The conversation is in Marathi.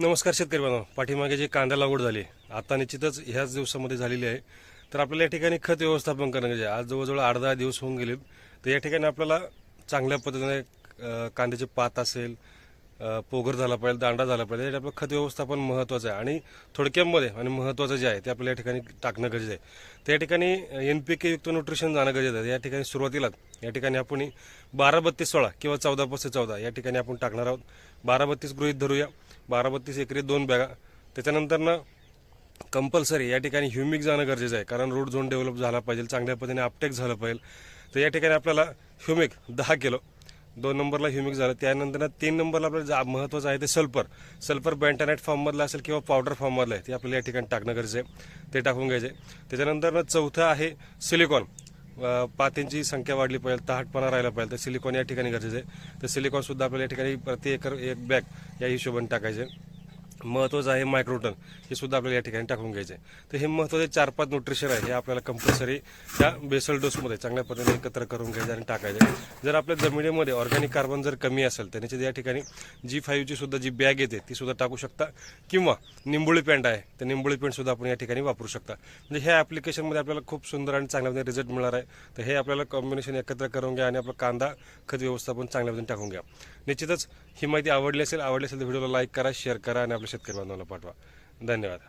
नमस्कार शेतकरी बांधव. पाठीमागे जी कांदा लागवड झाली आता निश्चितच ह्याच दिवसामध्ये झालेली आहे. तर आपल्याला या ठिकाणी खत व्यवस्थापन करणं गरजेचं आज जवळजवळ आठ दहा दिवस होऊन गेले. तर या ठिकाणी आपल्याला चांगल्या पद्धतीने कांद्याचे पात असेल पोघर पोगर झाला पाहिजे दांडा झाला पाहिजे यासाठी आपलं खत व्यवस्थापन महत्त्वाचं आहे. आणि थोडक्यामध्ये आणि महत्त्वाचं जे आहे ते आपल्याला या ठिकाणी टाकणं गरजेचं आहे. तर या ठिकाणी एन पी के युक्त न्यूट्रिशन जाणं गरजेचं आहे. या ठिकाणी सुरुवातीला या ठिकाणी आपण बारा बत्तीस सोळा किंवा चौदा पस्तीस चौदा या ठिकाणी आपण टाकणार आहोत. बारा बत्तीस गृहित धरूया. बारा बत्तीस एकरी दोन बॅगा. त्याच्यानंतर ना कंपल्सरी या ठिकाणी ह्युमिक जाणं गरजेचं आहे कारण रोड झोन डेव्हलप झाला पाहिजे चांगल्या पद्धतीने अपटेक झालं पाहिजे. तर या ठिकाणी आपल्याला ह्युमिक दहा किलो दोन नंबरला ह्युमिक झालं. त्यानंतर तीन नंबरला आपल्याला जा- महत्त्वाचं आहे ते सल्फर. सल्फर बँटानाईट फॉर्ममधलं असेल किंवा पावडर फॉर्ममधलं आहे ते आपल्याला या ठिकाणी टाकणं गरजेचं आहे ते टाकून घ्यायचे त्याच्यानंतर चौथं आहे सिलिकॉन. पात्यांची संख्या वाढली पाहिजे तहाटपणा राहिला पाहिजे. तर सिलिकॉन या ठिकाणी गरजेचं आहे. तर सिलिकॉन सुद्धा आपल्याला या ठिकाणी प्रति एकर एक बॅग या हिशोबाने टाकायचे. महत्वाचं आहे मायक्रोटन हे सुद्धा आपल्याला या ठिकाणी टाकून घ्यायचं आहे. तर हे महत्त्वाचे चार पाच न्यूट्रिशन आहे हे आपल्याला कंपल्सरी त्या बेसल डोसमध्ये चांगल्या पद्धतीने एकत्र करून घ्यायचं आणि टाकायचं जर आपल्या जमिनीमध्ये ऑर्गॅनिक कार्बन जर कमी असेल तर त्याच्या या ठिकाणी जी फाईव्हची सुद्धा जी बॅग येते ती सुद्धा टाकू शकता. किंवा निंबोळी पॅन्ट आहे तर निंबोळी पॅन्ट सुद्धा आपण या ठिकाणी वापरू शकता. म्हणजे ह्या ॲप्लिकेशनमध्ये आपल्याला खूप सुंदर आणि चांगल्या पद्धतीने रिझल्ट मिळणार आहे. तर हे आपल्याला कॉम्बिनेशन एकत्र करून घ्या आणि आपला कांदा खत व्यवस्थापन चांगल्या पद्धतीने टाकून घ्या. निश्चितच ही माहिती आवडली असेल आवडली असेल तर व्हिडिओला लाईक करा शेअर करा आणि आपल्या शेतकरी बांधवांना पाठवा धन्यवाद